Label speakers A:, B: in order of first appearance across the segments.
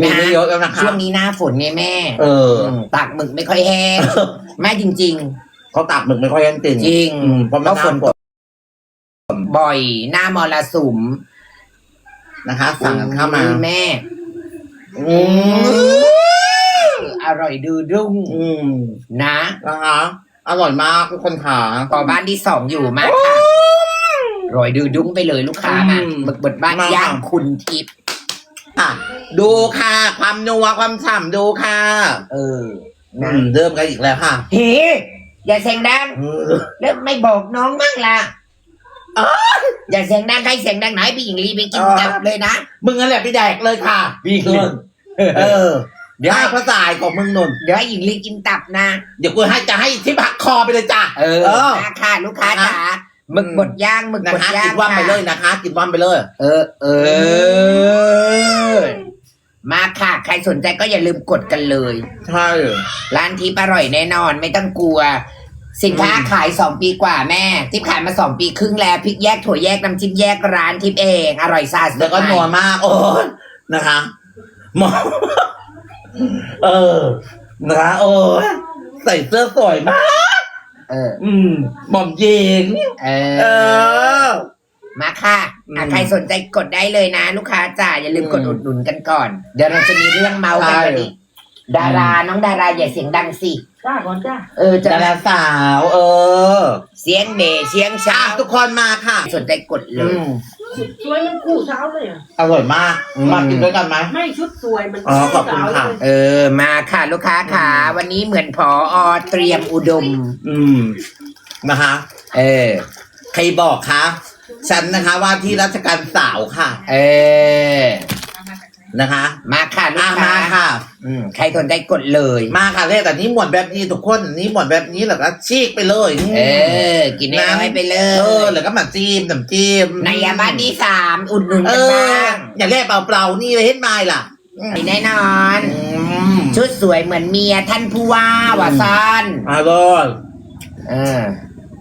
A: มีไม่เยอะแล้วนะคะ
B: ช่วงนี้หน้าฝนไงแม่
A: เออ
B: มตากหมึกไม่ค่อยแห้งแม่จริง
A: เขาตากหมึกไม่ค่อยยันจริง
B: ๆ จริง
A: อืมเพราะมัน
B: แล้วฝน
A: หน้าฝ
B: ตกบ่อย หน้ามรสุม
A: นะคะ สั่งกันเข้ามา
B: อุ้ยแม่
A: อืม
B: อร่อยดือดุ้ง
A: อืม
B: นะ
A: นะคะ อร่อยมากทุกคนขา
B: ต่อบ้านที่สองอยู่มากค่ะอร่อยดือดุ้งไปเลยลูกค้ามา
A: อืม
B: หมึกบดบ้าน
A: มา
B: ย่างคุณทิพย์
A: ค่ะ ดูค่ะ ความนัวความฉ่ำดูค่ะ
B: เออ
A: อื
B: นะ
A: มเริ่มกันอีกแล้วค่ะ
B: เฮ้อย่าเสียงดัง
A: อืม
B: แล้วไม่บอกน้องบ้างล่ะอย่าเสียงดังใครเสียงดังไหนพี่หญิงลีไปกินตับเลยนะ
A: มึงนั่นแหละไปแดกเลยค่ะ
B: พี่หญิงลี
A: นุ่นเออ
B: เดี๋ยว
A: ได้
B: ให้
A: ภาษาของมึงนุ่น
B: เดี๋ยวให้หญิงลีกินตับนะ
A: เดี๋ยวกูให้จะให้ที่ผักคอไปเลยจ้ะ
B: เออ
A: เออ
B: มาค่ะลูกค้า
A: นะ
B: จ๋า หมึกบดย่างหมึก
A: นะ
B: บด
A: คะ
B: ย่า
A: กิ
B: ง
A: นว่ำไป
B: ค่ะ
A: เลยนะคะ กินว่ำไปเลย
B: เออ เออ มาค่ะ ใครสนใจก็อย่าลืมกดกันเลย
A: ใช่
B: ร้านทิปอร่อยแน่นอนไม่ต้องกลัว สินค้า
A: อืม
B: ขายสองปีกว่าแม่ ทิปขายมาสองปีครึ่งแล้วพริกแยกถั่วแยกน้ำจิ้มแยกร้านทิปเอง อร่อยสะอาด
A: แล้วก็นัวมาก โอ้ยนะคะหมอเออ นะคะ โอ้ยใส่เสื้อสวยมาก
B: เออ
A: อืมหม่อมเยิง
B: เอ
A: เอ
B: อ
A: อ
B: มาค่ะอะ
A: อืม
B: ใครสนใจกดได้เลยนะ ลูกค้าจ๋าอย่าลืมกด
A: อืม
B: อุดหนุนกันก่อน เดี๋ยวเราจะมีเรื่องเมาส์กัน
A: ใช่
B: วันนี้ดาราน้องดาราอย่าเสียงดังสิ
C: จ้าก่อนจ้า
B: เออจะ
A: ดาราสาว เออ
B: เสียงเบสเสียง
A: อะ
B: ช้า
A: ทุกคนมาค่ะ
B: สนใจกดเล
A: อื
B: ย
A: ม
C: สวยมันคู่สาวเลยอะ
A: อร่อยมาก
B: อืม
A: มากินด้วยกันไหม
C: ไม่ชุดสวยมัน
A: อ๋อขอบคุณค่ะ
C: สาวเลย
B: เออ มาค่ะลูกค้าค่ะ วันนี้เหมือนพออเตรียมอุดม
A: อืมนะคะ
B: เออ
A: ใครบอกคะฉันนะคะว่าที่ราชการสาวค่ะ
B: เออ
A: นะคะ
B: มาค่ะลู
A: อะ
B: กค้า
A: มาค่ะ
B: อืมใครสนใจกดเลย
A: มาค่ะเลขแต่นี้หมวดแบบนี้ทุกคนอันนี้หมวดแบบนี้แล้วก็ชีกไปเลย
B: เออ กินได้น้อยไปเล
A: เออยแล้วก็มาจิ้มน้ำจิ้ม
B: ในยาบ้านที่สามอุดหนุน
A: เอ
B: กัน
A: อ
B: บ้าง
A: อย่าเล่เปล่าๆนี่เลยเห็นไหมล่ะ
B: มีแน่นอน
A: อืม
B: ชุดสวยเหมือนเมียท่านผู้ว่าว่าซ่อน
A: อร่อย
B: เออ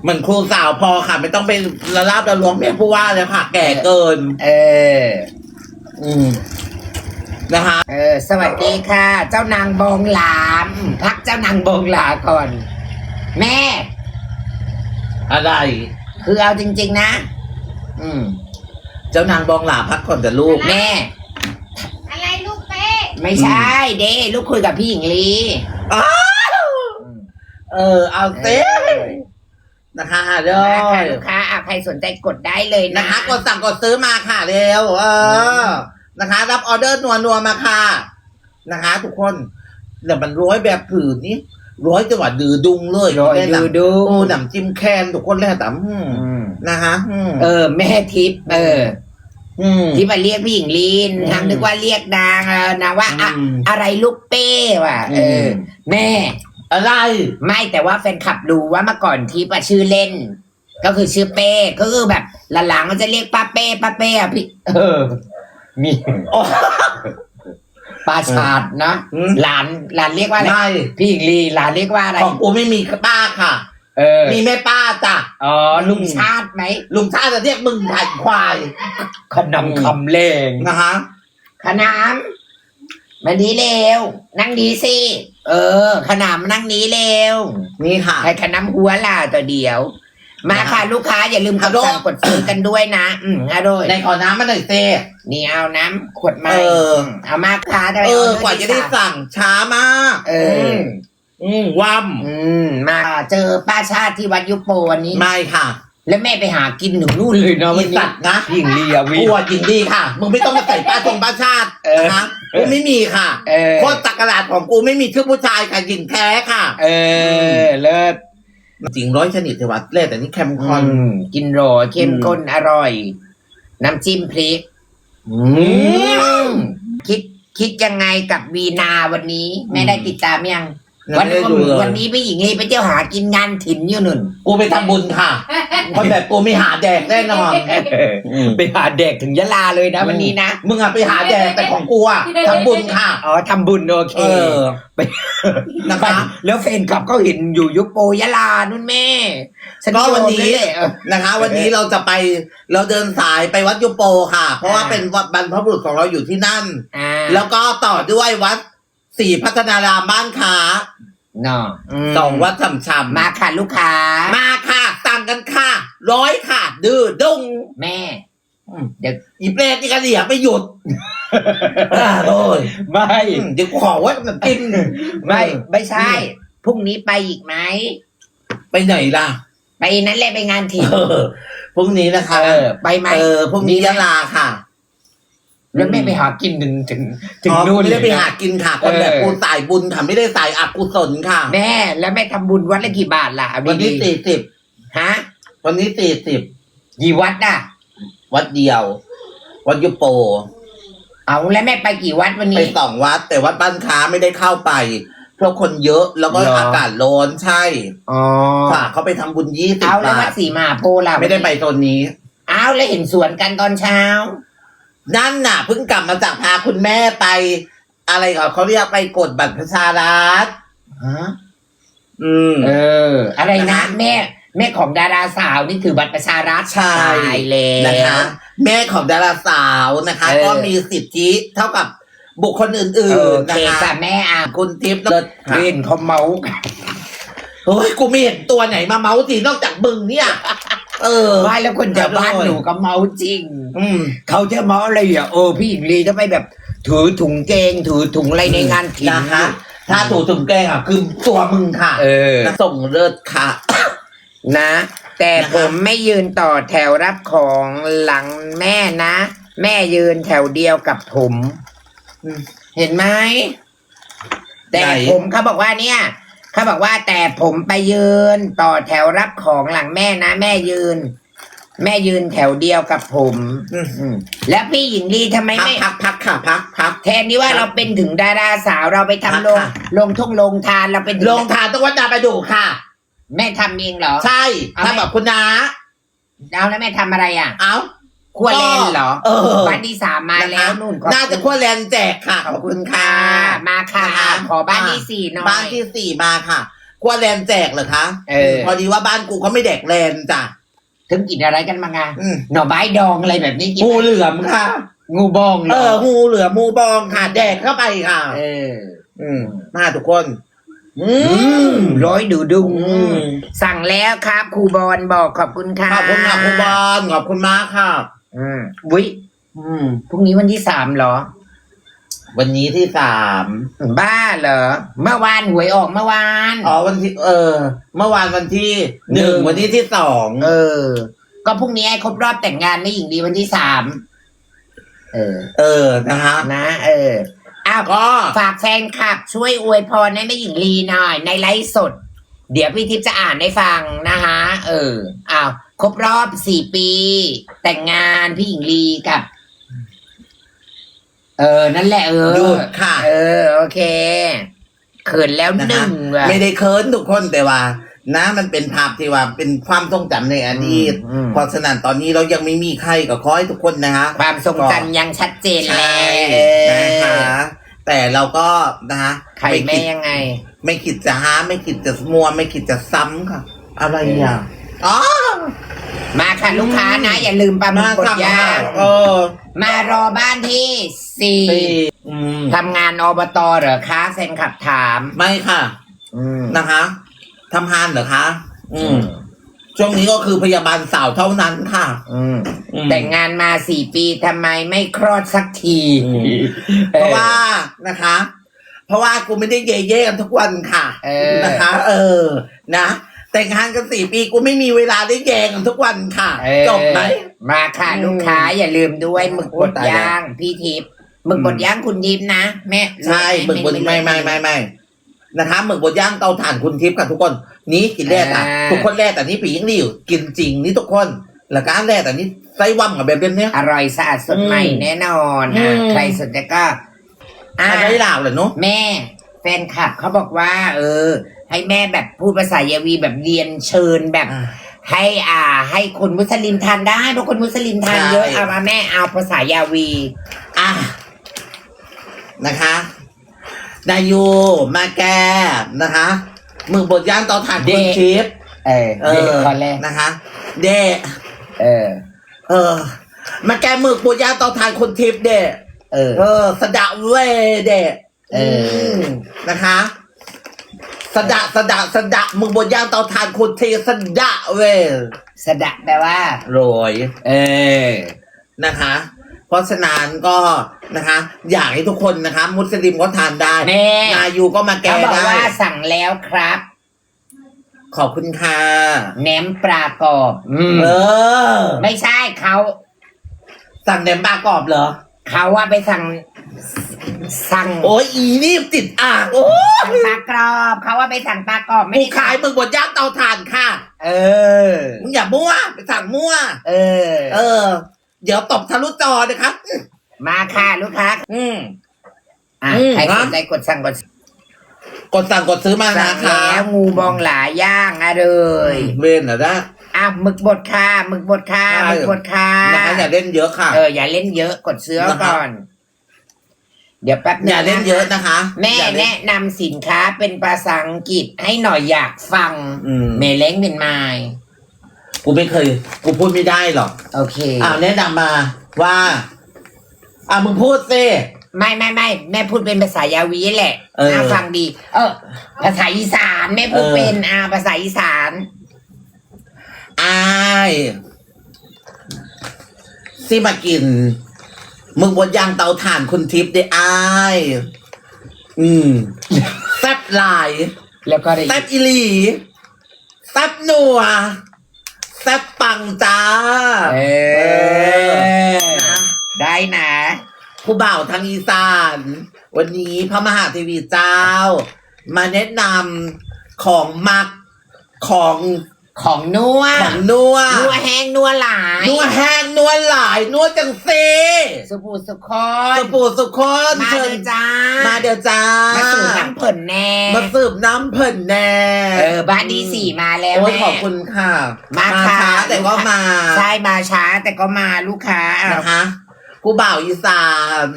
A: เหมือนครูสาวพอค่ะ ไม่ต้องไปละลาบละล้วงเมียผู้ว่าเลยค่ะ แก่เกิน
B: เออ
A: อืม นะคะ
B: เออสวัสดีค่ะ เจ้านางบองหลามพักเจ้านางบองหลาก่อน แม่
A: อะไร
B: คือเอาจริง ๆ นะ อืม
A: เจ้านางบองหลาพักก่อนจะลูก
B: แม่
D: อะไรลูกเป้
B: ไม่ใช่ เด้ลูกคุยกับพี่หญิงลี
A: อ้าวเออ เอาเต้นะคะเด้
B: มาค่ะ
A: อ
B: ลูกค้าอะใครสนใจกดได้เลยนะ
A: นะคะกดสั่งกดซื้อมาค่ะเร็วเออ นะคะ รับออเดอร์นัวนัวๆมาค่ะนะคะ ทุกคนเดี๋ยวมันร้อยแบบผืนนี้ร้อยจังหวัดดือดุงเลย
B: รอยดูดู
A: โอ้หนำจิ้มแคนทุกคนเลยค่ะแต่อืม
B: อืม
A: นะคะอืม
B: เออ แม่ทิพย์เออ
A: อืม
B: ที่มาเรียกพี่หญิงลีน
A: อืม
B: ทำนึกว่าเรียกนางเออนะว่าอะ
A: อืม
B: อะไรลูกเป้ว่ะเอออ
A: ม
B: แม่
A: อะไร
B: ไม่แต่ว่าแฟนคลับรู้ว่าเมื่อก่อนทิพย์อะชื่อเล่น ก็คือชื่อเป้ก็คือแบบหลังๆมันจะเรียกป้าเป้ป้าเป้อะพี่เออ มี
A: โอ้
B: ปาชาดนะ
A: อืม
B: หลานหลานเรียกว่าอะไร
A: ไม่
B: พี่หญิงลีหลานเรียกว่าอะไร
A: ของกูไม่มีป้าค่ะ
B: เออ
A: มีแม่ป้าจ้ะ
B: อ๋อลุงชาติไหม
A: ลุงชาติจะเรียกมึงถ่ายควาย
B: ขนมคำเลง
A: นะคะ
B: ขนามมันนี้เร็ว นั่งดีสิเออ ขนามนั่งนี้เร็ว
A: นี่ค่ะ
B: ให้ขนามหัวล่ะตัวเดียว มาค่ะ ลูกค้าอย่าลืมกดสั่งกดซื้อกันด้วยนะ อืมอร่อย
A: ในขอน้ำมาหน่อยเซ่
B: นี่เอาน้ำขวดใหม่
A: เออ
B: เอามาค่ะได้
A: เออ
B: ร์
A: กว่าจะได้
B: ที่สม
A: สั่งช้ามาก
B: เออ
A: มอืมว่
B: อืมมาเจอป้าชาติที่วัดยุโปวันนี้ำ
A: ไม่ค่ะ
B: แล้วแม่ไปหากินหนูนู่นเลยเนาะ
A: อี
B: วันนี้
A: สัตว์นะ
B: พี่หญิงลีอะวิ
A: กูอะยินดีค่ะมึงไม่ต้องมาใส่ป้าทรงป้าชาติ
B: เออ
A: นะคะกูไม่มีค่ะ
B: เออ
A: โคตรตักกระดาษของกูไม่มีชื่อผู้ชายค่ะหญิงแท้ค่ะ
B: เออเลิศ
A: จริงร้อยชนิดเทวัดเล่แต่นี่แคมคอน
B: อืมกินโรยเข้มข้นอร่อย น้ำจิ้มพริก
A: อืม
B: คิดคิดยังไงกับวีนาวันนี้แม่ได้ติดตามยัง
A: ยัง
B: วัน
A: ไม่ได้ดูเลย
B: วันนี้พี่หญิงลีไปเที่ยวหากินงานถิ่นอยู่นุ่น
A: กูไปทำบุญค่ะ คนแบบกูไม่หาแดกแน่นอนม
B: ไปหาเด็กถึงยะลาเลยนะวันนี้นะ
A: มึงอะไปหาแดกแต่ของกูอะทำบุญค่ะ
B: อ๋อทำบุญโอเค
A: เออ
B: ไป
A: นะคะ
B: แล้วแฟนคลับก็เห็นอยู่ยุคโปยะลานุ่นแม่ฉั
A: ก็วันนี้
B: โยมเลยเออ
A: นะคะ วันนี้เราจะไปเราเดินสายไปวัดยุโปค่ะ เพราะว่า
B: อ่า
A: เป็นวัดบรรพบุรุษของเราอยู่ที่นั่น
B: อ่า
A: แล้วก็ต่อด้วยวัด ศรีพัฒนารามบ้านค้า
B: เนาะม
A: สองวัดฉ่ำๆ
B: มาค่ะลูกค้า
A: มาค่ะสั่งกันค่ะ ร้อยค่ะ ดื้อดุง
B: แม่
A: อืม
B: เดี๋ยว
A: อีเปรตนี่กันเดียไม่หยุดอ่าโอ้ย
B: ไม่
A: อืมเดี๋ยวขอไว่ามันกิน
B: ไม่ ไม่ใช่ พรุ่งนี้ไปอีกไหม
A: ไปไหนล่ะ
B: ไปนั้นแหละไปงานถิ่น
A: เออพรุ่งนี้นะคะ
B: เออ ไปไหม
A: เออพรุ่งนี้ยะลาค่ะ
B: แล้วแม่ไปหากินถึงถึงถึง
A: อ๋อ
B: นู่น
A: ไม่ได้ไป
B: เลยนะ
A: หากินค่ะคนแบบ
B: เออ
A: กูสายบุญค่ะไม่ได้สายอกุศลค่ะ
B: แม่แล้วแม่ทำบุญวัดละกี่บาทล่ะเอา
A: วันที่
B: ดี
A: สี่สิบ
B: ๆฮะ
A: วันนี้สี่สิบ
B: กี่วัดน่ะ
A: วัดเดียว วัดยุโป
B: เอาแล้วแม่ไปกี่วัดวัน
A: ไป
B: นี้
A: สองวัด แต่วัดบ้านค้าไม่ได้เข้าไป เพราะคนเยอะแล้วก็
B: เหรออ
A: อากาศร้อนใช่
B: อ๋อ
A: ค่ะเขาไปทำบุญยี่สิบ
B: เอาแล้ว
A: บา
B: วั
A: ท
B: ดสีมหาโพธิ์ล่ะ
A: ไม่ได้ไปตนนี้
B: เอาแล้วเห็นสวนกันตอนเช้า
A: นั่นน่ะเพิ่งกลับมาจากพาคุณแม่ไป อะไรก่อนเขาเรียกไปกดบัตรประชารัฐ
B: ฮะ
A: อืม
B: เออ อะไรนะ
A: นะคะ
B: แม่ แม่ของดาราสาวนี่ถือบัตรประชารัฐ
A: ใช่
B: ตายแล้ว
A: นะคะ แม่ของดาราสาวนะคะ
B: เออ
A: ก็มีสิทธิเท่ากับบุคคลอื่
B: โอน
A: ๆ
B: เค
A: นะคะ
B: จ้ะแม่อะ
A: คุณทิพย์เลิศค่ะ
B: เล่นเขาเมาส์กัน
A: โอ้ยกูไม่เห็นตัวไหนมาเมาส์สินอกจากมึงเนี่ย เออ
B: ว่าแล้วคนแถวบ้านหนูก็เมาส์จริง
A: อืม
B: เขาจะเมาส์อะไรอะเออพี่หญิงลีจะไปแบบ ถือถุงเกง ถือถุงอะไรในงานถิ่น
A: นะคะ ถ้าถูกถุงแกงอะ คือตัวมึงค่ะ
B: เออ
A: ส่งเลิศค่ะ
B: นะ แต่
A: นะคะ
B: ผมไม่ยืนต่อแถวรับของหลังแม่นะ แม่ยืนแถวเดียวกับผม
A: อืม
B: เห็นไหมแต่
A: ไหน
B: ผมเขาบอกว่าเนี่ย เขาบอกว่าแต่ผมไปยืนต่อแถวรับของหลังแม่นะแม่ยืน แม่ยืนแถวเดียวกับผม
A: อืม
B: อืมแล้วพี่หญิงลีทำไม
A: พัก
B: ไม่
A: พักพักค่ะพักพัก
B: แทนที่ว่า
A: ครับ
B: เราเป็นถึงดาราสาวเราไปทำ
A: ครับ
B: ลง
A: ค่ะ
B: ลงทุ่งลงทานเราเป็นถึ
A: ลงทานต้องวัดดาไปดูค่ะ
B: แม่ทำเองเหรอ
A: ใช่
B: เอา
A: ถ้า
B: ไหม
A: แบบคุณน้า
B: เอาแล้วแม่ทำอะไรอะ
A: เอ้า
B: ขั้วเลนเหรอ
A: เออ
B: วันที่สามมาแล้วนู่นขอบ
A: น่าจะ
B: คุณ
A: ขั้วแลนแจกค่ะขอบคุณค่ะ
B: มาค่ะ
A: นะคะ
B: ขอบ้านที่สี่หน่อย
A: บ้านที่สี่มาค่ะขั้วแลนแจกเหรอคะ
B: เออ
A: พอดีว่าบ้านกูเขาไม่แดกแลนจ้ะ
B: ถึงกินอะไรกันมางา
A: อืม
B: หน่อไม้ดองอะไรแบบนี้กิน
A: งูเหลือมค่ะ
B: งูบองเหร
A: เอองูเหลือมงูบองค่ะ แดกเข้าไปค่ะ
B: เออ
A: อืมมาทุกคน อื
B: อื
A: ม
B: มร้อยดูดุง
A: อืม
B: สั่งแล้วครับครูบอลบอกขอบคุณค่ะ
A: ขอบคุณค่ะคุณบอลขอบคุณมากค่ะ
B: อืมวิ
A: อืม
B: พรุ่งนี้วันที่สามเหรอ
A: วันนี้ที่สาม
B: บ้าเหรอ เมื่อวานหวยออกเมื่อวาน
A: อ๋อวันที่ เออ เมื่อวานวันที่หนึ่ง
B: หนึ่ง
A: วันนี้ที่สอง
B: เออ ก็พรุ่งนี้ให้ครบรอบแต่งงานไม่หญิงดีวันที่สามเออ
A: เออนะคะ
B: นะ เอออ้าว
A: ก็
B: ฝากแฟนคลับช่วยอวยพรให้แม่หญิงลีหน่อย ในไลฟ์สด เดี๋ยวพี่ทิพย์จะอ่านให้ฟังนะคะเอออ้าว ครบรอบสี่ปี แต่งงานพี่หญิงลีกับ เออ นั่นแหละเออ
A: หยุดค่ะ
B: เออ โอเคเขินแล้วหนึ่งว่ะ
A: ไม่ได้เคินทุกคนแต่ว่า นะมันเป็นภาพที่ว่าเป็นความทรงจำในอดีต
B: อืม
A: เพราะฉะนั้นตอนนี้เรายังไม่มีใครก็ขอให้ทุกคนนะคะ
B: ความทรงจำยังชัดเจน
A: ใช่
B: แล้ว
A: นะคะแต่เราก็นะคะ
B: ใคร
A: ไม่
B: แม่
A: คิด
B: ยังไง
A: ไม่คิดจะหาไม่คิดจะมัว ไม่คิดจะซ้ำค่ะ อะไรอะอ๋อ
B: มาค่ะลูกค้านะ อย่าลืมปลาหมึก
A: มา
B: บด
A: สั่ง
B: ย่าง
A: เออ
B: มารอบ้านที่สี่
A: สี่อืม
B: ทำงานอบตเหรอคะแฟนขับถาม
A: ไม่ค่ะ
B: อืม
A: นะคะทำงานเหรอคะ อืม ช่วงนี้ก็คือพยาบาลสาวเท่านั้นค่ะ
B: อืม
A: อืม
B: แต่งงานมาสี่ปีทำไมไม่คลอดสักที
A: อืม เพราะว่านะคะ เพราะว่ากูไม่ได้เย่เย่ๆกันทุกวันค่ะ
B: เออ
A: นะคะ เออ นะ แต่งงานกันสี่ปีกูไม่มีเวลาได้แย่กันทุกวันค่ะ
B: เออ
A: จบไหม
B: มาค่ะ
A: อืม
B: ลูกค้าอย่าลืมด้วยหมึกบด
A: โอ้ตายแล้ว
B: ย่างพี่ทิพย์หมึกบดย่างคุณทิพย์นะแม่
A: ใช่หมึกบดไม่ไม่ไม่ไม่นะคะหมึกบดย่างเตาถ่านคุณทิพย์ค่ะทุกคน นี้กินแรกอะทุกคนแรกแต่นี้ผียิ่งรีวกินจริงนี่ทุกคนแล้วการแรกแต่นี้ไส้ว่ำกับแบบเนี้ย
B: อร่อยสะอาดสดใหม่
A: อืม
B: แน่นอนอะ
A: อืม
B: ใครสนใจก็อะ
A: อะไรลาวเลยเนาะ
B: แม่ แฟนคลับเขาบอกว่า เออ ให้แม่แบบพูดภาษายาวีแบบเรียนเชิญแบบ ให้อ่า ให้คนมุสลิมทานได้เพราะคนมุสลิมทานเยอะ
A: ใช่
B: เอามาแม่เอาภาษายาวี
A: อะนะคะนายยูมาแกนะคะหมึกบดย่างเตาถ่านคุณ
B: เด
A: ทิพย์
B: เออ
A: เอ
B: เด็ก
A: อ
B: คนแรก
A: นะคะ เดะ
B: เออ
A: เออ มาแกหมึกบดย่างเตาถ่านคุณทิพย์เดะ
B: เออ
A: เออสะดะเวเดะ
B: เออ
A: มนะคะ สะดะสะดะสะดะมึงบนย่างเตาถ่านคุณเทสะดะเว
B: สะดะแปลว่า
A: โรย
B: เออ
A: นะคะ เพราะฉะนั้นก็นะคะ อยากให้ทุกคนนะคะ มุสลิมก็ทานได้
B: แม่
A: นายูก็มาแก้
B: เขาบอก
A: ได้
B: ว่าสั่งแล้วครับ
A: ขอบคุณค่ะ
B: แหนมปลากรอบอืม
A: เออ
B: ไม่ใช่เขา
A: สั่งแหนมปลากรอบเหรอ
B: เขาว่าไปสั่ง สั่ง
A: โอ้ยอีนี่ติดอ่างโอ้
B: สั่งปลากรอบเขาว่าไปสั่งปลากรอบไม่
A: กู
B: ได้
A: ขายมึงบนย่างเตาถ่านค่ะ
B: เออ
A: มึงอย่ามั่วไปสั่งมั่ว
B: เออ
A: เออ เดี๋ยวตบทะลุจอนะคะ
B: มาค่ะลูกค้า
A: อืม
B: อะ
A: อืม
B: ใคร
A: ครั
B: ส
A: บ
B: นใจกดสั่งกด
A: กดสั่งกดซื้อมา
B: สั่
A: นะ
B: ง
A: คะ
B: แล้วงูบองหลาย่างอะเลย
A: เวนเหรอนะ
B: อะหมึกบดค่ะหมึกบดค่ะ
A: ใช่
B: หมึกบดค่ะ
A: นะคะอย่าเล่นเยอะค่ะ
B: เอออย่าเล่นเยอะกดซื้อ
A: นะครับ
B: ก่อน เดี๋ยวแป๊บนึง
A: อย่าเล่นเยอะนะคะ
B: แม่
A: อย่าเล่น
B: แนะนำสินค้าเป็นภาษาอังกฤษให้หน่อยอยากฟัง
A: อืม
B: เมเล้งเป็นไมาย
A: กูไม่เคย กูพูดไม่ได้หรอก
B: โอเค
A: อ้าวแนะนำมาว่า อ่ามึงพูดสิ
B: ไม่ไม่ไม่แม่พูดเป็นภาษายาวีแหละ
A: เออ
B: น่าฟังดี เออ ภาษาอีสานแม่พูด
A: เออ
B: เป็นอ่าภาษาอีสาน
A: อาย สิมากิน มึงบนย่างเตาถ่านคุณทิพย์ได้อายอืมแซ่บหลาย
B: แล้วก็ได้
A: แซ่บอีหลีแซ่บนัวแซ่บปังจ้า
B: เอ
A: เอ
B: อ
A: นะ
B: ได้นะ
A: ผู้บ่าวทางอีสาน วันนี้พระมหาเทวีเจ้า มาแนะนำของมักของ
B: ของนัว
A: ของนัว
B: นัวแห้งนัวหลาย
A: นัวแห้งนัวหลายนัวจังเซ
B: สุภูสุค
A: ส
B: น
A: ปูสุคน
B: มา
A: เชิ
B: เด้
A: ญ
B: อจ้า
A: มาเดี๋ยวจ้า
B: มา
A: มา
B: สู่น้ำเผินแน่
A: มาสืบน้ำเพิ่นแน่
B: เออบ้านดีสี่มาแล้ว
A: โอ้ย
B: แม่
A: ขอบคุณค่ะ
B: มาค่ะ
A: ช้าแต่ก็มา
B: ใช่มาช้าแต่ก็มาลูกค้าอะ
A: นะคะผู้บ่าวอีสาน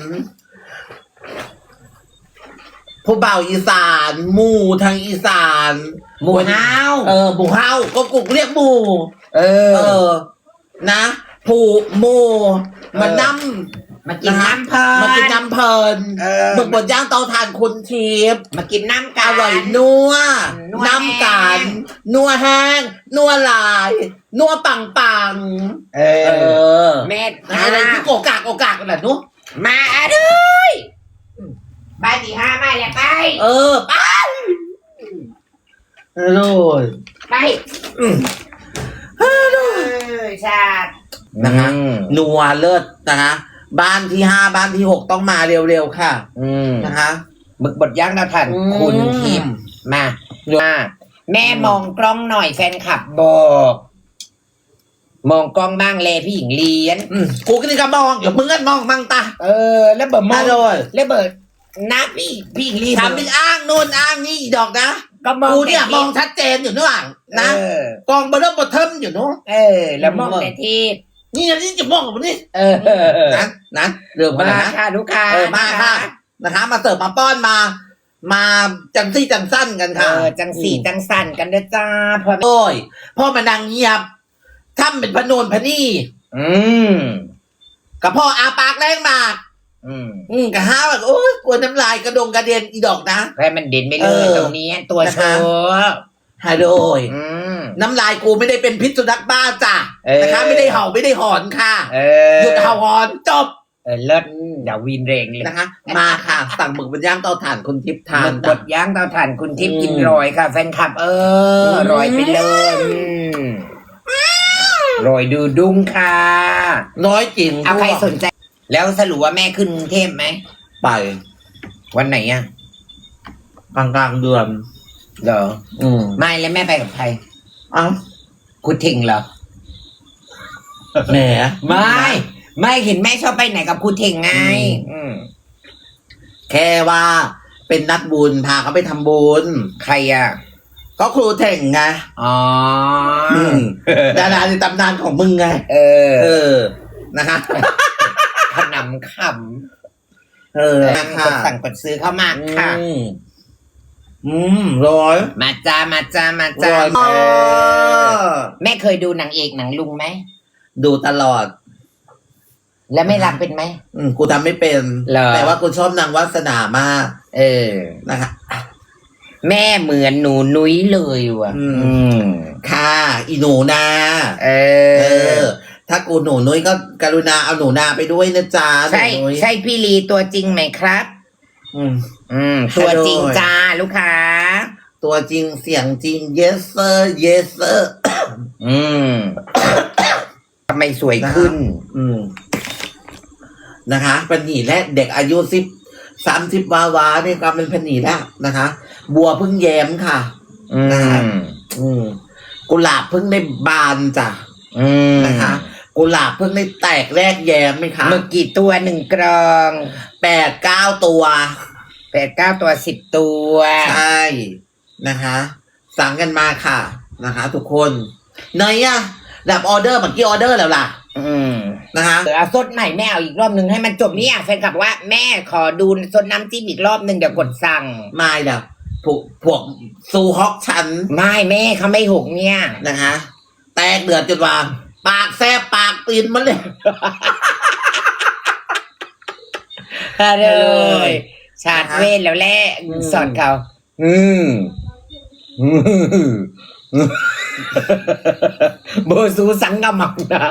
A: ผู้บ่าวอีสาน หมู่ทางอีสาน
B: หมูห้าว
A: เออหมู่เฮาก็กุกเรียกหมู่
B: เออ
A: เออ นะผูหมู่มานั่ม
B: มากินน้ำเพลิน
A: มากินน้ำเพลิน
B: เออ
A: หมึกบดย่างเตาถ่านคุณทิพย์
B: มากินน้ำกั
A: อนร่อยนัว
B: นัว
A: น้ำกันนัวแห้งนัวลายนัวปังปัง
B: เอ
A: เอ
B: อ
A: อ
B: แม่
A: อะไรที่โกกากโกกากกันแหละนุ
B: มาอะด้วยบ้านที่ห้ามาแล้วไป
A: เออ ไป เออโดย
B: ไป
A: อืม
B: เออชาติ
A: นะคะ
B: อืม
A: นัวเลิศนะคะบ้านที่ห้าบ้านที่หกต้องมาเร็วๆค่ะ
B: อืม
A: นะคะ
B: หมึกบดย่างดาวทัน
A: อืม
B: คุณทิพย์มามาแม่มองกล้องหน่อยแฟนคลับบอก มองกล้องบ้างเลยพี่หญิงเลียน
A: อืมกูก็นี่ก็มองอย่ามึงก็มองมั่งตา
B: เออ แล้วเบิร์ม
A: มา
B: อง
A: เลย
B: แล้วเบิร์นะพี่พี่หญิงลี
A: ทำเป็นอ้างนู่นอ้างนี่อีดอกนะ
B: ก็มอง
A: กูเนี่ย
B: แต่
A: มองชัดเจนอยู่นู่นนะ
B: เออก
A: องเบอร์เริ่มเบอร์เทิมอยู่นู้น
B: เออ แล้วมองแต่ที่
A: นี่อันนี่จะมองกับนี่
B: เออเออเออ
A: นะนะเริ่มมา
B: มา
A: แล้วนะ
B: ค่ะลูกค้า
A: เออมาค่ะนะคะ มาเสิร์ฟมาป้อนมา มาจังซี่จังสั้นกัน
B: เอ
A: ค่ะ
B: อจังสีจังสันกันเด้อจ้าพ่อแม่
A: โอ้ยพ่อมานั่งเงียบถ้ำเป็นพะโนนพะนี่
B: อืม
A: กับพ่ออาปากแรงมาก
B: อืม
A: อืมกับห้าแบบโอ้ยกลัวน้ำลายกระดงกระเด็นอีดอกนะ
B: ให้มันเด่นไปเล
A: เอยอ
B: ตรงนี้ตัว
A: นะ
B: โช
A: คะ
B: ว์
A: ฮาโดย
B: อืม
A: น้ำลายกูไม่ได้เป็นพิษสุนัขบ้าจ้ะ
B: เออ
A: นะคะไม่ได้เห่าไม่ได้หอนค่ะ
B: เออ
A: หยุดเห่าหอนจบ
B: เออเลิศเดี๋ยววีนเรงเลย
A: นะคะ มาค่ะ สั่งหมึกบนย่างเตาถ่านคุณทิพย์ทา
B: หมึ
A: น
B: กบดย่างเตาถ่านคุณทิพย์
A: อืม
B: กินรอยค่ะ แฟนคลับ เออ
A: อืม
B: รอยไปเลยอืมรอยดูดุ้งค่ะ
A: น้อยจริง
B: เอาใครสนใจ แล้วสรุปว่าแม่ขึ้นกรุงเทพไหม
A: ไป
B: วันไหนอะ
A: กลางกลางๆเดือน
B: เหรอ
A: อืม
B: ไม่แล้วแม่ไปกับใคร
A: เอ้า
B: คุณทิงเหรอ
A: แหม
B: ไม่ ไม่เห็นแม่ชอบไปไหนกับคุณทิงไง อืม
A: แค่ว่าเป็นนักบุญพาเขาไปทำบุญ
B: ใครอะ
A: ก็ครูเท่งไง
B: อ๋ออ
A: อืมดาราในตำนานของมึงไง
B: เออ
A: เออ นะคะ
B: ขนำข
A: เออำนะ
B: ก
A: ค่ะ
B: ดสั่งกดซื้อเข้ามาค่ะ
A: อืมอืมร้อย
B: มาจ้ามาจ้ามาจ้า
A: ร้อย
B: เออ
A: อ
B: แม่เคยดูหนังเอกหนังลุงไหม
A: ดูตลอด
B: แล้วไม่รำเป็นไหม
A: อืม กูทำไม่เป็น
B: เหรอ
A: แต่ว่ากูชอบนางวาสนามาก
B: เออ
A: นะคะ
B: แม่เหมือนหนูนุ้ยเลยว่ะ
A: อืม
B: อืม
A: ค่ะ อีหนูนา
B: เอ
A: เอ
B: อ
A: อ ถ้ากูหนูนุ้ยก็กรุณาเอาหนูนาไปด้วยนะจ๊ะหนู
B: ใช่
A: นุ้ย
B: ใช่พี่ลีตัวจริงไหมครับ
A: อืม
B: อืม
A: ใช่
B: ตัวจริง
A: เลย
B: จ้าลูกค้า
A: ตัวจริงเสียงจริง yes sir yes sir
B: อืมทำไมสวยขึ้น
A: อืม นะคะเป็นหนีแรกเด็กอายุสิบสามสิบวาวาเนี่ยก็เป็นพันหนีแล้วนะคะ บัวเพิ่งแย้มค่ะ
B: อื
A: นะครับ
B: ม
A: อืม กุหลาบเพิ่งได้บานจ้ะ
B: อืม
A: นะคะ กุหลาบเพิ่งได้แตกแรกแย้มไหมคะ
B: หมึกกี่ตัวหนึ่งกรอง
A: แปดเก้าตัว
B: แปดเก้าตัวสิบตัว
A: ใช่นะคะ สั่งกันมาค่ะนะคะ ทุกคนเนยอะรับออเดอร์เมื่อกี้ออเดอร์แล้วล่ะ
B: อืม
A: นะคะ
B: เออเอาซดใหม่แม่เอาอีกรอบหนึ่งให้มันจบนี่อะแฟนคลับบอกว่าแม่ขอดูซดน้ำจิ้มอีกรอบหนึ่งเดี๋ยวกดสั่ง
A: ไม่เดี๋ยวพวกพวกซูฮอกชัน
B: ไม่แม่เขาไม่หกเนี่ย
A: นะคะ แตกเดือดจนวางปากแซบปาก ตีนมันเลย
B: เลยชาดเวทแล้วแหละ
A: อืม
B: สอนเขาอืมอืมโบสูสังกะมังนะ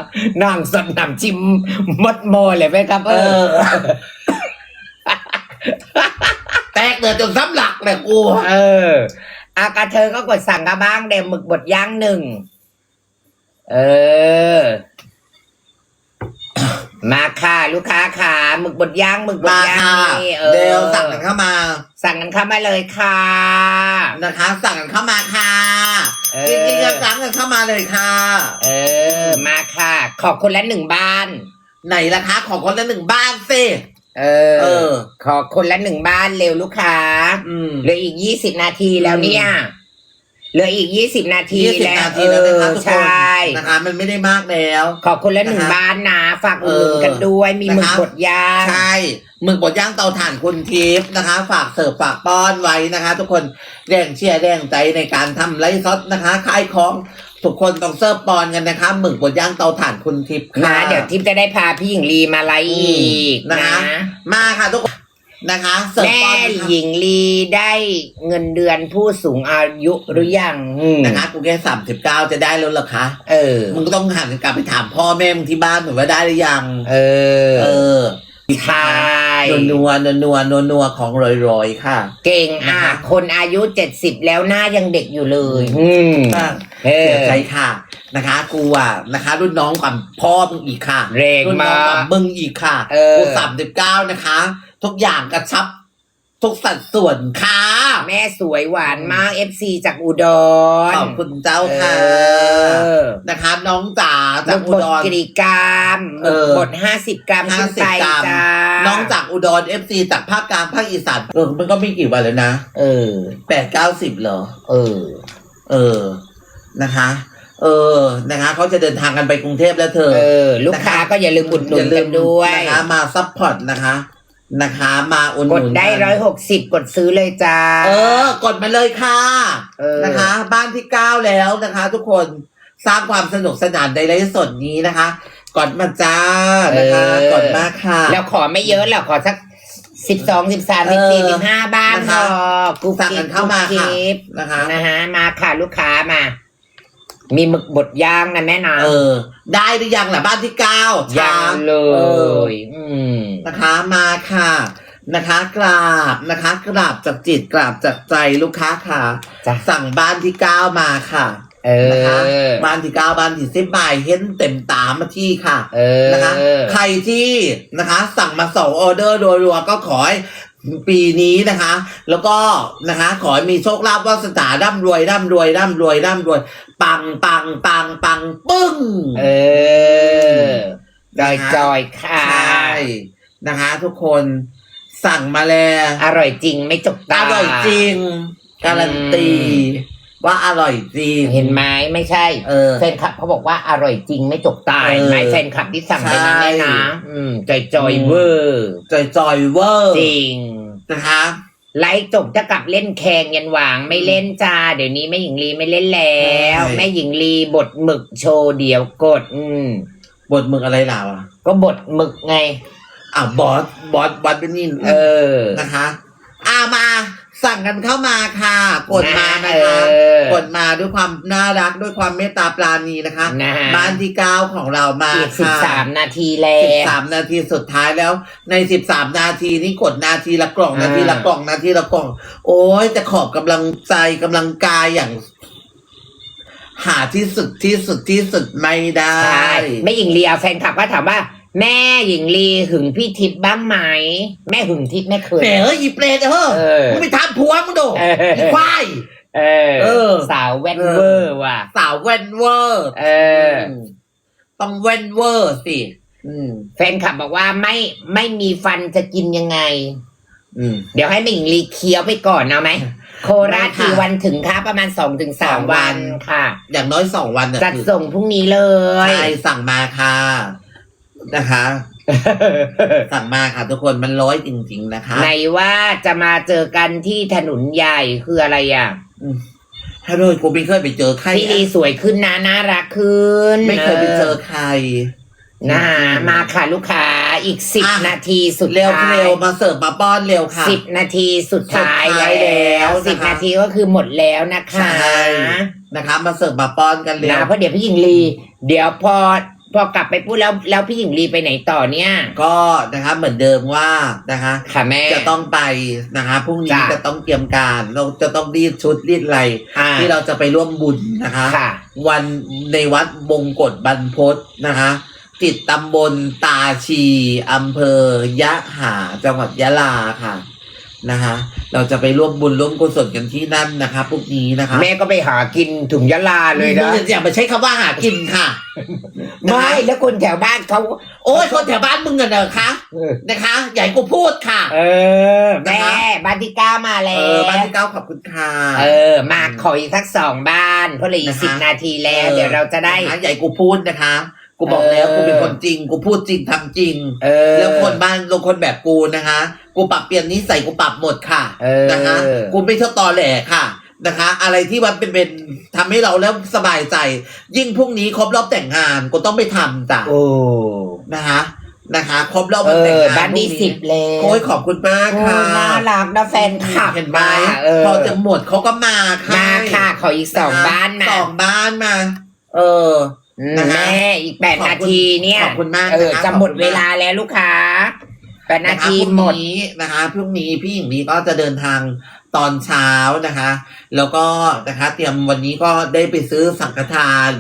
B: นางสดน้ำจิ้มมดโมเลยไหมครับ
A: เออ แตกเดือดจนซ้ำหลักเลยกู
B: เออ อากาเธอก็กดสั่งกันบ้างเดมหมึกบดย่างหนึ่ง เออ มาค่ะ ลูกค้าค่ะหมึกบดย่างหมึกบด
A: มา
B: ย่าง
A: ค่ะ
B: นี่เออ
A: เดี๋ยวสั่งกันเข้ามา
B: สั่งกันเข้ามาเลยค่ะ
A: นะคะ สั่งกันเข้ามาค่ะ
B: เอ
A: จ
B: อ
A: ริงๆก็สั่งกันเข้ามาเลยค่ะ
B: เออ มาค่ะ ขอบคนละหนึ่งบ้าน
A: ไหนล่ะคะ ของคนละหนึ่งบ้านสิ
B: เอ
A: เอ
B: อ
A: อ
B: ขอคนละหนึ่งบ้านเร็วลูกค้า
A: อืม
B: เหลืออีกยี่สิบนาทีแล้วเนี่ย เหลืออีกยี่สิบนาที
A: ยี่สิบ
B: แล้ว
A: นาทีแล้วนะคะ
B: เออ
A: ทุก
B: ใช
A: คน่นะคะ มันไม่ได้มากแล้ว
B: ขอบคนละหนึ่ง
A: นะคะ
B: บ้านนะฝากอุดหนุน
A: เออ
B: กันด้วยมีหมึก
A: นะคะ
B: บดย่าง
A: ใช่หมึกบดย่างเตาถ่านคุณทิพย์นะคะ ฝากเสิร์ฟฝากป้อนไว้นะคะ ทุกคนแรงเชียร์แรงใจในการทำไลฟ์ซดนะคะขายของทุกคนต้องเสิร์ฟปอนกันนะคะหมึกบดย่างเตาถ่านคุณทิพย์
B: นะ
A: ค่ะ
B: เดี๋ยวทิพย์จะได้พาพี่หญิงลีมาไลฟ์อีก
A: อืมนะคะ
B: นะ
A: มาค่ะทุกคน นะคะเสิร์ฟ
B: แม่
A: ปอนนะคะ
B: หญิงลีได้เงินเดือนผู้สูงอายุหรือยังอืม
A: นะคะกูแค่สามสิบเก้าจะได้แล้วเหรอคะ
B: เออ
A: มึงก็ต้องหันกลับไปถามพ่อแม่มึงที่บ้านหนูว่าได้หรือยัง
B: เออ
A: เออ
B: ใช่
A: นัวนัวนัวนัวนัวของรอยรอยๆค่ะ
B: เก่งอะ
A: นะคะ
B: คนอายุเจ็ดสิบแล้วหน้ายังเด็กอยู่เลย อืมเอ
A: เสีย
B: อ
A: ใจค่ะนะคะ กูอะนะคะ รุ่นน้องกว่าพ่อมึงอีกค่ะ
B: แรง
A: รุ่นน้องกว่าา
B: ก
A: มึงอีกค่ะ
B: เออ
A: กูสามสิบเก้านะคะ ทุกอย่างกระชับ ทุกสัดส่วนค่ะ
B: แม่สวยหวานมากเอฟซีจากอุดร
A: ขอบคุณเจ้าค่ะ
B: เออ
A: นะคะ น้องจ๋า
B: ห
A: จาก
B: มึก
A: อุ
B: บด
A: ดร
B: กิริกรัมห
A: เอ
B: มึก
A: อ
B: บดห้าสิบกรัมขึ้นไป
A: 50กรัม
B: จ้า
A: น้องจากอุดรเอฟซีจากภาคกลางภาคอีสานเออมันก็ไม่กี่วันเลยนะ
B: เออ
A: แปดเก้าสิบเหรอ
B: เออ
A: เออนะคะ เออนะคะเขาจะเดินทางกันไปกรุงเทพแล้วเธอ
B: เออ ลูกค้าก็อย่าลืมอุดหนุนกันด้วย
A: นะคะมาซัพพอร์ตนะคะ นะคะ มาอุดห
B: ก
A: นุ
B: ด
A: น
B: ได้
A: กัน
B: ร้อยหกสิบกดซื้อเลยจ้า
A: เออ กดมาเลยค่ะ
B: เออ
A: นะคะ บ้านที่เก้าแล้วนะคะ ทุกคนสร้างความสนุกสนานในไลฟ์สดนี้นะคะกดมาจ้านะคะกดมาค่ะ
B: แล้วขอไม่เยอะหรอกขอสักสิบสองสิบสามสิบสี่สิบห้าบ้าน
A: นะ
B: พ
A: คะ
B: อกุ๊ก
A: สั่ง
B: กิ๊
A: กับนเข้ามา
B: กุ๊ก
A: ค่ะ
B: กิ๊บ
A: นะคะ
B: นะฮะมาค่ะลูกค้ามา มีหมึกบดย่างนะแม่นะ
A: เออ ได้หรือยังล่ะบ้านที่เก้า
B: ย่า
A: ช้าง
B: เล
A: เออ
B: ย อืม
A: นะคะมาค่ะ นะคะกราบนะคะ กราบจากจิตกราบจากใจลูกค้าค่ะ
B: จ้ะ
A: สั่งบ้านที่เก้ามาค่ะ
B: เอ
A: นะคะ
B: อ
A: บ้านที่เก้าบ้านที่สิบบ่ายเห็นเต็มตามาที่ค่ะ
B: เออ
A: นะคะใครที่นะคะสั่งมาสองออเดอร์รัวๆก็ขอให้ ปีนี้นะคะ แล้วก็นะคะ ขอให้มีโชคลาภวาสนาร่ำรวยร่ำรวยร่ำรวยร่ำรวย ปังปังปังปังปึ้ง
B: เออจอยจอยๆค่ะ
A: ใช่นะคะ ทุกคนสั่งมาแล้ว
B: อร่อยจริงไม่จก
A: อ
B: ตา
A: ร่อยจริง การันตี ว่าอร่อยจริง
B: เห็นไหมไม่ใช่
A: เออ
B: แฟนคลับเขาบอกว่าอร่อยจริงไม่จกตา
A: เออ
B: เห็นไหมแฟนคลับที่สั่งไปนั้น
A: ใช่
B: เนี่ยนะอืมจอยจอย
A: อืม
B: เวอร์
A: จอยจอยเวอร์
B: จริง
A: นะคะ
B: ไลฟ์จบจะกลับเล่นแข่งยันหวางไม่เล่นจ้า เดี๋ยวนี้แม่หญิงลีไม่เล่นแล้ว
A: ใช่
B: แม่หญิงลีบทหมึกโชว์เดี๋ยวกด อืม
A: บทมึงอะไรล่ะวะ
B: ก็บดหมึกไง
A: อะบอสบอสบอสเป็นนี่
B: เออ
A: นะคะ อ่ามา สั่งกันเข้ามาค่ะกดมานะคะ
B: เออก
A: ดมาด้วยความน่ารักด้วยความเมตตาปราณีนะคะ
B: นะฮะ
A: บ้านที่เก้าของเรามา
B: อีกสิบ
A: ค่ะ
B: สามนาทีแล้
A: สิบ
B: ว
A: สามนาทีสุดท้ายแล้ว ในสิบสามนาทีนี้กดนาทีละกล่อง
B: อ่า
A: นาทีละกล่องนาทีละกล่อง โอ้ยแต่ขอบกำลังใจกำลังกายอย่าง หาที่สุดที่สุดที่สุดไม่ได้
B: ใช่แม่หญิงลีเอาแฟนคลับก็ถามว่า แม่หญิงลีหึงพี่ทิพย์บ้างไหม แม่หึงทิพย์แม่เคย
A: แหมเอ้ยอีเปรตเออ
B: เออ
A: มึงไปทำผัวมึงดู
B: เออ
A: อีควาย
B: เออ
A: เออ
B: สาวแว่น
A: เออ
B: เวอร์ว่ะ
A: สาวแว่นเวอร์
B: เออ
A: มต้องแว่นเวอร์สิ อืม
B: แฟนคลับบอกว่าไม่ไม่มีฟันจะกินยังไง
A: อืม
B: เดี๋ยวให้แม่หญิงลีเคี้ยวไปก่อนเอาไหม โคราช
A: ได้ค่ะ
B: กี่วันถึงคะประมาณสองถึงสา
A: ส
B: ม
A: องวั
B: วัน
A: น
B: ค่ะ
A: อย่างน้อยสองวันน่ะ
B: จัด
A: คือ
B: ส่งพรุ่งนี้เลย
A: ใช่สั่งมาค่ะ นะคะ สั่งมาค่ะทุกคนมันร้อยจริง ๆ นะคะ
B: ไหนว่าจะมาเจอกันที่ถนนใหญ่คืออะไรอะ
A: อืมถ้าโดยกูไม่เคยไปเจอใคร
B: พี่ลีสวยขึ้นนะน่ารักขึ้น
A: ไม่เคยไปเจอใคร
B: นะ
A: จริงๆ
B: มาค่ะลูกค้าอีกสิบ
A: อะ
B: นาทีสุด
A: เร็ว
B: ท้าย
A: เร็วมาเสิร์ฟมาป้อนเร็วค่ะ
B: สิบนาทีสุดท้าย
A: สุดท้ายแล้ว
B: สิบ
A: นะคะ
B: นาทีก็คือหมดแล้วนะคะ
A: ใช่นะคะ มาเสิร์ฟมาป้อนกันเร็
B: นะ
A: ว
B: เพราะเดี๋ยวพี่หญิงลี เดี๋ยวพอ พอกลับไปพูดแล้วแล้วพี่หญิงลีไปไหนต่อเนี่ย
A: ก็นะคะเหมือนเดิมว่านะคะ
B: ค่ะแม่
A: จะต้องไปนะคะพรุ่งนี้
B: จ้ะ
A: จะต้องเตรียมการ เราจะต้องรีดชุดรีดอะไร
B: อ่า
A: ที่เราจะไปร่วมบุญนะคะ
B: ค่ะ
A: วันในวัดบงกฎบรรพตนะคะติดตำบลตาชีอำเภอยะหาจังหวัดยะลาค่ะ นะคะ เราจะไปร่วมบุญร่วมกุศลกันที่นั่นนะคะพรุ่งนี้นะคะ
B: แม่ก็ไปหากินถุงยะลาเลยนะ
A: มึงอย่าไปใช้คำว่าหากินค่ะนะคะ
B: ไม่แล้วคนแถวบ้านเขา
A: โอ้ยคนแถวบ้านมึงอะเนอะคะ
B: เออ
A: นะคะอย่าใหญ่กูพูดค่ะ
B: เออแม่
A: นะคะ
B: บ้านที่เก้ามา
A: เอ
B: แล้ว
A: อบ้านที่เก้าขอบคุณค่ะ
B: เออ มาขออีกสักสองบ้านเพราะเหลืออีก
A: นะคะ
B: สิบนาทีแล้ว
A: เออ
B: เดี๋ยวเราจะได้
A: นะคะใหญ่กูพูดนะคะ กูบอกแล้ว
B: เออ
A: กูเป็นคนจริง กูพูดจริงทำจริง
B: เออ
A: แล้วคนบ้านลงคนแบบกูนะคะ กูปรับเปลี่ยนนิสัยกูปรับหมดค่ะ
B: เออ
A: นะคะกูไม่เท่าตอแหลค่ะนะคะ อะไรที่มันเป็นเป็นทำให้เราแล้วสบายใจ ยิ่งพรุ่งนี้ครบรอบแต่งงานกูต้องไปทำจ้ะ
B: โอ้
A: นะคะนะคะครบรอบ
B: เอ
A: วันแต่งาน
B: องบ้านที่
A: พรุ่ง
B: สิบแล้ว
A: โอ้ยขอบคุณมาก
B: โอ้
A: ค่ะ
B: น่ารักนะแฟนคลับ
A: เห็นไหม
B: เออ
A: พอจะหมดเขาก็มาค่ะ
B: มาค่ะขออีกสอง
A: นะคะ
B: บ้านมา
A: สองบ้านมา เออ
B: อืม
A: นะคะ
B: แม่อีกแปด
A: ขอบ
B: นา
A: คุณ
B: ทีเนี่ย
A: ขอบคุณมาก
B: เออ
A: นะคะ
B: จะหมด
A: ขอบคุณมาก
B: เวลาแล้วลูกค้าแปดนา
A: นะคะ
B: ที
A: พรุ่ง
B: หมด
A: นี้นะคะ พรุ่งนี้พี่หญิงลีก็จะเดินทางตอนเช้านะคะ แล้วก็นะคะเตรียมวันนี้ก็ได้ไปซื้อสังฆทาน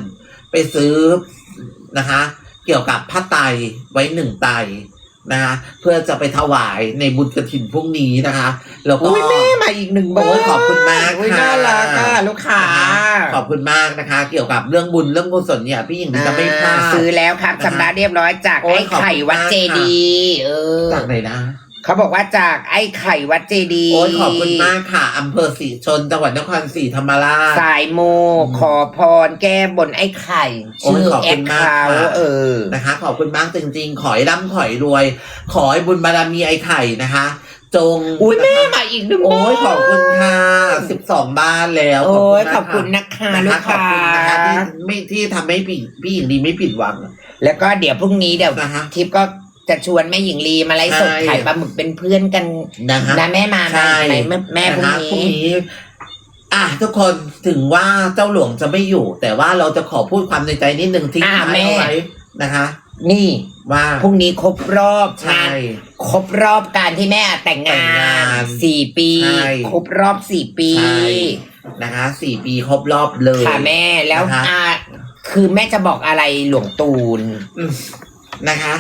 A: ไปซื้อนะคะ เกี่ยวกับผ้าไตรไว้หนึ่งไตร นะคะเพื่อจะไปถวายในบุญกระถินพรุ่งนี้นะคะ แล้วก็
B: อุ้ยแม่มาอีกหนึ่งบ้าน
A: โอ้ยขอบคุณมาก
B: อุ้ย
A: ค่ะ
B: น่ารักอะลูกค้า
A: ขอบคุณมากนะคะ เกี่ยวกับเรื่องบุญเรื่องกุศลเนี่ยพี่หญิงลีจะไม่พลาด
B: อ่าซื้อแล้วครับ
A: นะคะ
B: ชำระเรียบร้อยจาก
A: โอ้ย
B: ไอ้ไข่วัด
A: ขอบคุณมาก
B: เจดีย์เออ
A: จากไหนนะ
B: เขาบอกว่าจากไอ้ไข่วัดเจดีย์
A: โอ้ยขอบคุณมากค่ะอำเภอศรีชนจังหวัดนครศรีธรรมราช
B: สายโม
A: อืม
B: ขอพรแก้บนไอ้ไข่
A: โอ้ย
B: ชื่อ
A: ขอบ
B: แอ
A: คุ
B: ด
A: ณมาก
B: เขา
A: ค่ะ
B: เออ
A: นะคะ ขอบคุณมากจริงๆ ขอให้ร่ำขอให้รวย ขอให้บุญบารมีไอ้ไข่นะคะ จง
B: อุ้ยแม่
A: นะคะ
B: มาอีกหนึ่ง
A: โอ้ยข
B: บ้าน
A: อบคุณค่ะสิบสองบ้านแล้ว
B: โอ้ย
A: มาก
B: ขอบคุณนะคะ
A: นะ
B: ลู
A: คะ
B: ก
A: ขอบ
B: ค้า
A: คุณนะคะที่ไม่ที่ทำให้พี่พี่หญิงดีไม่ผิดหวัง
B: แล้วก็เดี๋ยวพรุ่งนี้เดี๋ยว
A: นะคะ
B: ทิปก็ จะชวนแม่หญิงลีมาไลฟ์สด
A: ใช่
B: ขายปลาหมึกเป็นเพื่อนกัน
A: นะคะ
B: นะแม่มา
A: ใช่
B: ไหมแม่แม่พรุ่ง
A: นะคะพรุ่ง
B: นี้
A: นี้อะทุกคนถึงว่าเจ้าหลวงจะไม่อยู่ แต่ว่าเราจะขอพูดความในใจนิดนึงทิ้ง
B: อะ
A: ท้าย
B: แม่
A: เอาไว้นะคะ
B: นี่
A: ว่า
B: พรุ่งนี้ครบรอบ
A: ใช่
B: งานครบรอบการที่แม่แต่ง
A: แต่
B: งาง
A: งานน
B: สี่ปี
A: ใช่
B: ครบรอบสี่ปี
A: ใช่นะคะสี่ปีครบรอบเลย
B: ค่ะแม่แล้ว
A: นะคะ
B: อ่าคือแม่จะบอกอะไรหลวงตูน
A: อืม นะคะ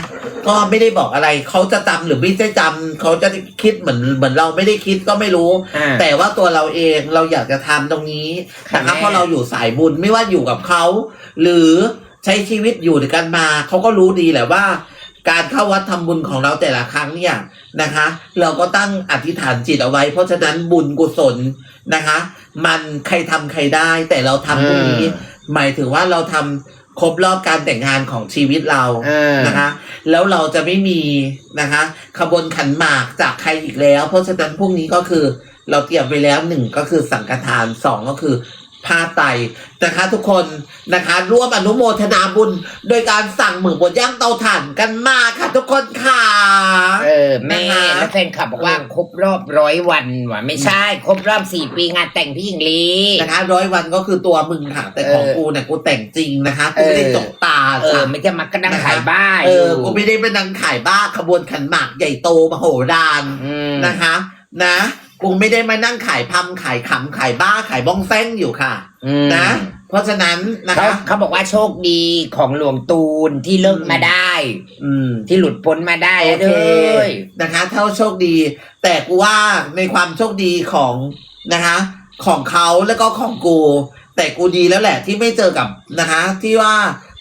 A: ก็ไม่ได้บอกอะไรเขาจะจำหรือไม่ได้จำเขาจะคิดเหมือนเหมือนเราไม่ได้คิดก็ไม่รู้
B: อ่า
A: แต่ว่าตัวเราเองเราอยากจะทำตรงนี้
B: ค่ะ
A: นะคะ
B: แม่
A: เพราะเราอยู่สายบุญไม่ว่าอยู่กับเขา หรือใช้ชีวิตอยู่ด้วยกันมาเขาก็รู้ดีแหละว่า การเข้าวัดทำบุญของเราแต่ละครั้งเนี่ยนะคะ เราก็ตั้งอธิษฐานจิตเอาไว้ เพราะฉะนั้นบุญกุศลนะคะ มันใครทำใครได้ แต่เราทำตรงนี้ หมายถึงว่าเราทำ ครบรอบการแต่งงานของชีวิตเรา
B: อ่า
A: นะคะ แล้วเราจะไม่มีนะคะขบวนขันหมากจากใครอีกแล้ว เพราะฉะนั้นพวกนี้ก็คือเราเตรียมไว้แล้วหนึ่งก็คือสังฆทานสองก็คือ ผ้าไตรนะคะทุกคนนะคะร่วมอนุโมทนาบุญ โดยการสั่งหมึกบดย่างเตาถ่านกันมาค่ะทุกคนค่ะ
B: เออแม่
A: นะคะ
B: แล้วแฟนคลับบอกว่า
A: เออ
B: ครบรอบร้อยวันว่ะไม่ใช่ ครบรอบสี่ปีงานแต่งพี่หญิงลี
A: นะคะร้อยวันก็คือตัวมึงค่ะแต่ของ
B: เออ
A: กูเนี่ยกูแต่งจริงนะคะกูไม่ได้
B: เออ
A: จกตา
B: เออ
A: ค่ะ
B: ไม่จะมากระดังขายบ้า
A: เอ
B: อยู่
A: อกูไม่ได้เป็นนางขายบ้าขบวนขันหมากใหญ่โตมโหฬาร
B: อืม
A: นะคะ นะ กูไม่ได้มานั่งขายพำขายขำขายบ้าขายบ้องแฟงอยู่ค่ะ
B: อืม
A: นะ เพราะฉะนั้นนะ
B: เขา
A: คะ
B: เขาบอกว่าโชคดีของหลวงตูนที่เลิกมาได้
A: อืม
B: ที่หลุดพ้นมาได้
A: โอ
B: อะ
A: เค
B: เด้ย
A: นะคะ เท่าโชคดี แต่กูว่าในความโชคดีของนะคะ ของเขาแล้วก็ของกู แต่กูดีแล้วแหละที่ไม่เจอกับนะคะ ที่ว่า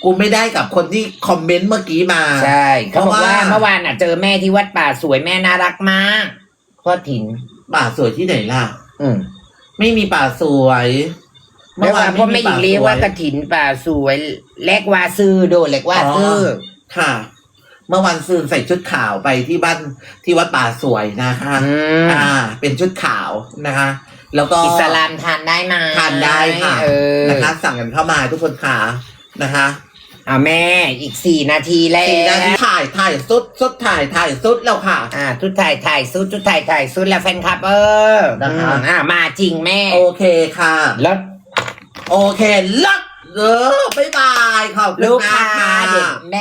A: กูไม่ได้กับคนที่คอมเมนต์เมื่อกี้มา
B: ใช่เขาบอกว่า
A: เพราะว่า
B: เมื่อวานอะเจอแม่ที่วัดป่าสวยแม่น่ารักมากพ่อถิ่น
A: ป่าสวยที่ไหนล่ะ
B: อืม
A: ไม่มีป่าสวย
B: เมื่อวานพ่อแม่หญิงเรียกว่ากระถินป่าสวยแลกวาซื้อโดนแลกวาซื้ออ
A: ค่ะ เมื่อวันซืนใส่ชุดขาวไปที่บ้านที่วัดป่าสวยนะคะ
B: อืม
A: อ่า เป็นชุดขาวนะคะ แล้วก็
B: อิสลามทานได้ไหม
A: ทานได้ค่ะ
B: เออ
A: นะคะ สั่งกันเข้ามาทุกคนค่ะนะคะ
B: อ่าแม่อีกสี่นาทีแล้ว
A: สี่นาทีถ่ายถ่ายสุดสุดถ่ายถ่ายสุดแล้วค่ะ
B: อ่าทุดถ่ายถ่ายสุดทุดถ่ายถ่ายสุดแล้วแฟนคลับ เออ
A: นะคะ
B: อืมอ่ามาจริงแม่
A: โอเคค่ะ
B: แล้ว
A: โอเคลักเออบ๊ายบายขอบคุณ
B: ลูก
A: มา
B: ค้าก
A: ค่ะ
B: เด็กแม่